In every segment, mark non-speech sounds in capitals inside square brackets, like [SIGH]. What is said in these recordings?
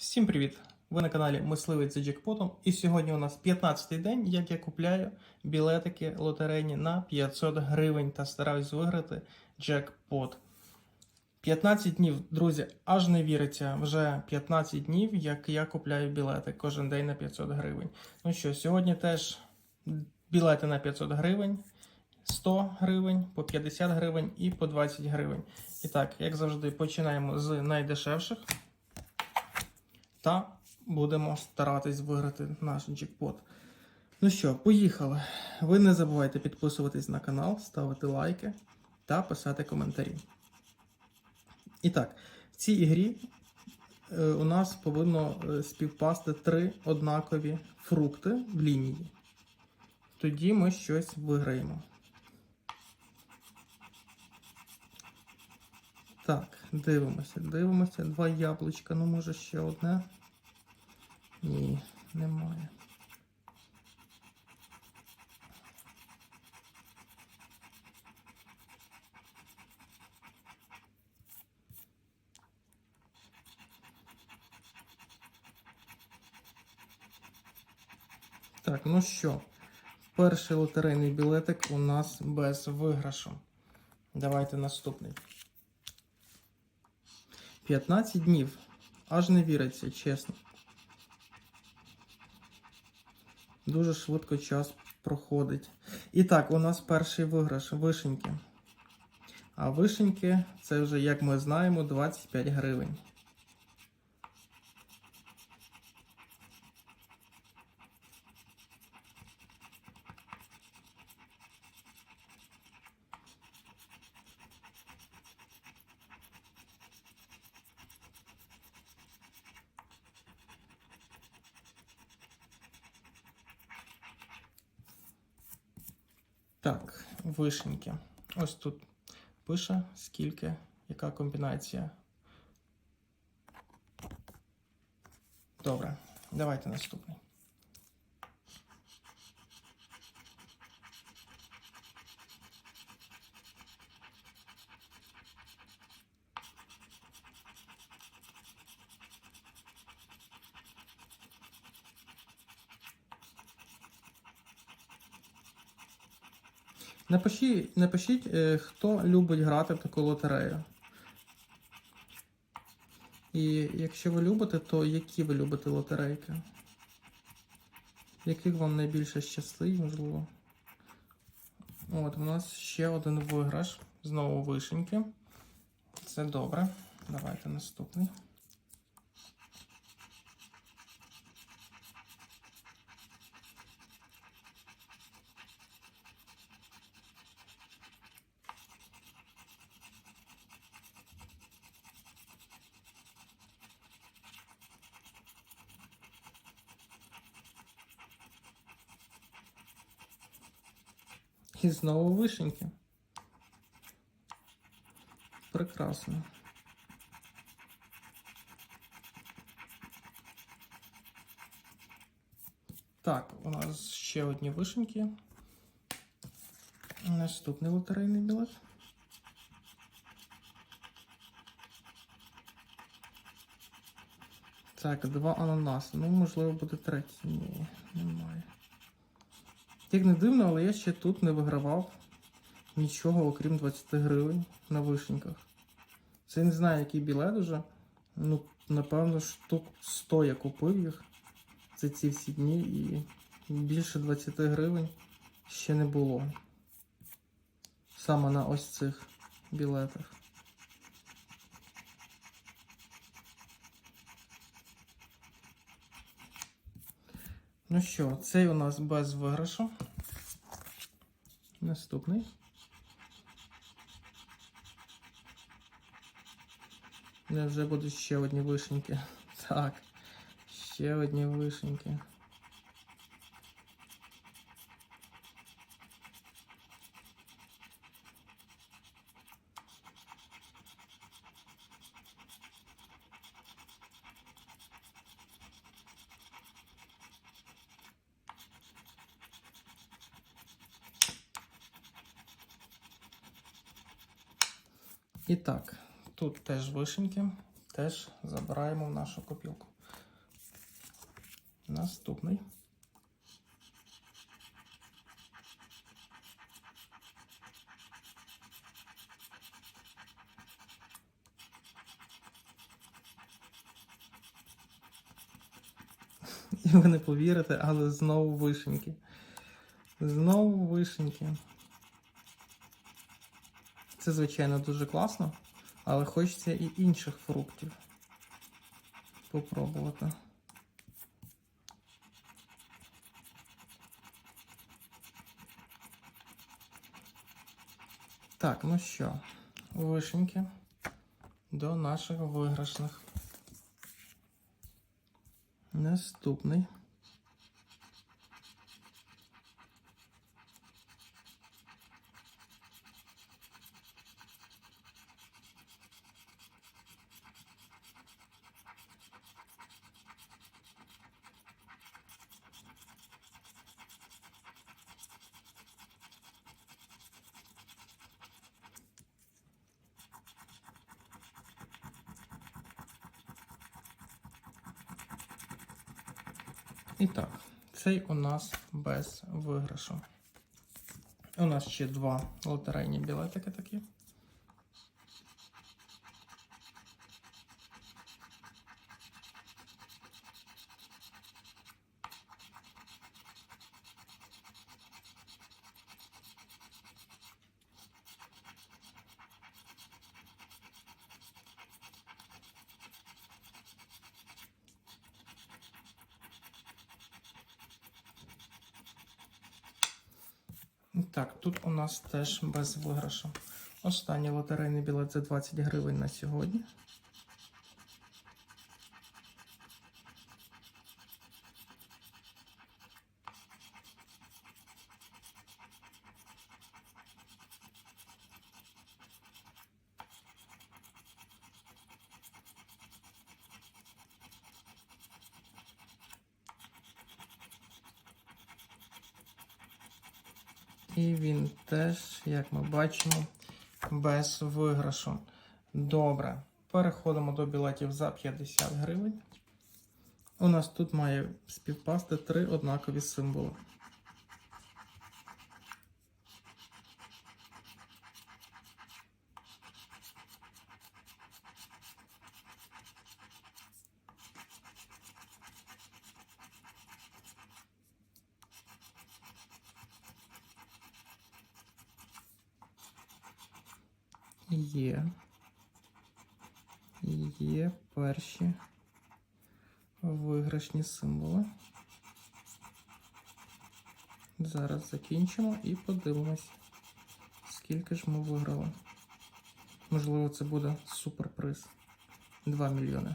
Всім привіт! Ви на каналі Мисливець за джекпотом. І сьогодні у нас 15-й день, як я купляю білетики лотерейні на 500 гривень та стараюсь виграти джекпот. 15 днів, друзі, аж не віриться. Вже 15 днів, як я купляю білети кожен день на 500 гривень. Ну що, сьогодні теж білети на 500 гривень, 100 гривень, по 50 гривень і по 20 гривень. І так, як завжди, починаємо з найдешевших. Та будемо старатись виграти наш джекпот. Ну що, поїхали. Ви не забувайте підписуватись на канал, ставити лайки та писати коментарі. І так, в цій ігрі е, у нас повинно е, співпасти три однакові фрукти в лінії. Тоді ми щось виграємо. Так, дивимося, дивимося. Два яблучка, ну може ще одне. Ні, немає. Так, ну що, перший лотерейний білетик у нас без виграшу. Давайте наступний. 15 днів. Аж не віриться, чесно. Дуже швидко час проходить. І так, у нас перший виграш вишеньки. А вишеньки це вже, як ми знаємо, 25 гривень. Так, вишеньки. Ось тут пише, скільки, яка комбінація. Добре, давайте наступний. Напишіть, напишіть, е, хто любить грати в таку лотерею. І якщо ви любите, то які ви любите лотерейки? Яких вам найбільше щастить, можливо? От, у нас ще один виграш. Знову вишеньки. Це добре. Давайте наступний. І знову вишеньки. Прекрасно. Так, у нас ще одні вишеньки. Наступний лотерейний білет. Так, два ананаси. Ну, можливо, буде третій. Ні. Як не дивно, але я ще тут не вигравав нічого, окрім 20 гривень на вишеньках. Це не знаю, який білет уже. Ну, напевно, штук 100 я купив їх за ці всі дні і більше 20 гривень ще не було. Саме на ось цих білетах. Ну що, цей у нас без виграшу. Наступний. Не вже будуть ще одні вишеньки. Так, ще одні вишеньки. І так, тут теж вишеньки, теж забираємо в нашу копілку. Наступний. [LAUGHS] І ви не повірите, але знову вишеньки. Знову вишеньки. Це, звичайно, дуже класно, але хочеться і інших фруктів попробувати. Так, ну що, вишеньки до наших виграшних. Наступний. І так, цей у нас без виграшу. У нас ще два лотерейні білетики такі. Так, тут у нас теж без виграшу. Останній лотерейний білет за 20 гривень на сьогодні. І він теж, як ми бачимо, без виграшу. Добре. Переходимо до білетів за 50 гривень. У нас тут має співпасти три однакові символи. Є. Є перші виграшні символи. Зараз закінчимо і подивимось, скільки ж ми виграли. Можливо, це буде суперприз. 2 мільйони.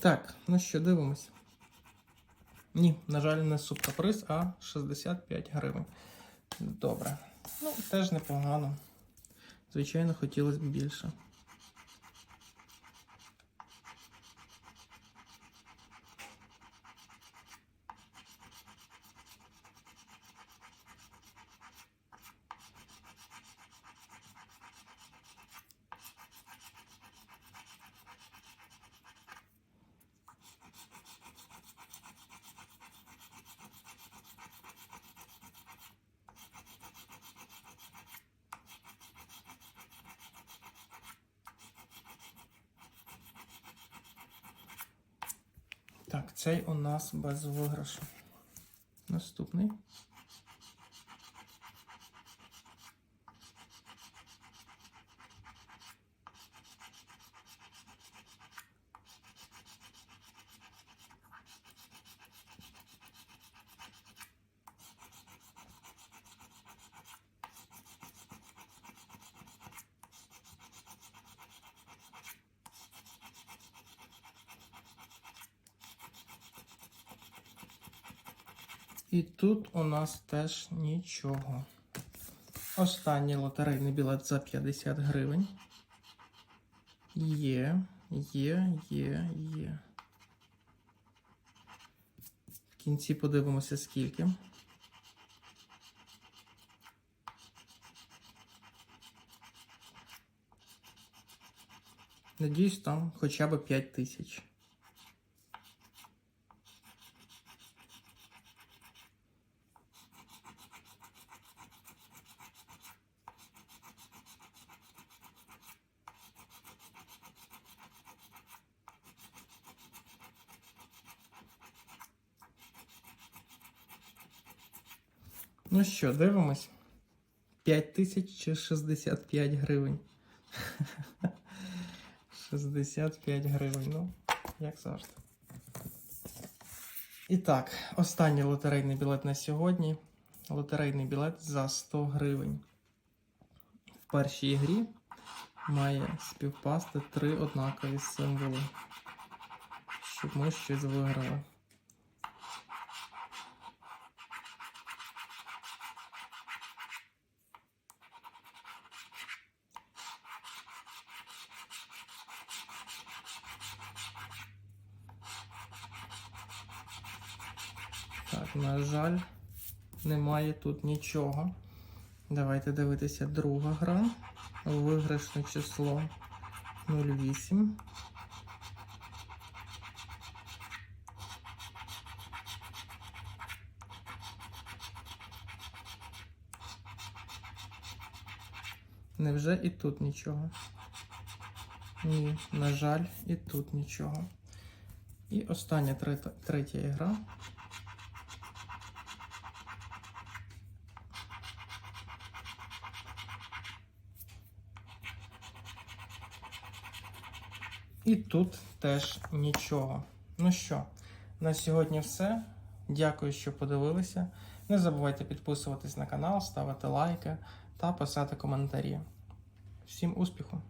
Так, ну що, дивимось. Ні, на жаль, не субкаприз, а 65 гривень. Добре. Ну, теж непогано. Звичайно, хотілося б більше. Так, цей у нас без виграшу. Наступний. І тут у нас теж нічого. Останній лотерейний білет за 50 гривень. Є, є, є, є. В кінці подивимося, скільки. Надіюсь, там хоча б 5 тисяч. Ну що, дивимось. 5 тисяч 65 гривень. [LAUGHS] 65 гривень, ну, як завжди. І так, останній лотерейний білет на сьогодні. Лотерейний білет за 100 гривень. В першій грі має співпасти три однакові символи, щоб ми щось виграли. Так, на жаль, немає тут нічого. Давайте дивитися друга гра. Виграшне число 08. Невже і тут нічого? Ні, на жаль, і тут нічого. І остання третя, третя ігра. І тут теж нічого. Ну що, на сьогодні все. Дякую, що подивилися. Не забувайте підписуватись на канал, ставити лайки та писати коментарі. Всім успіху!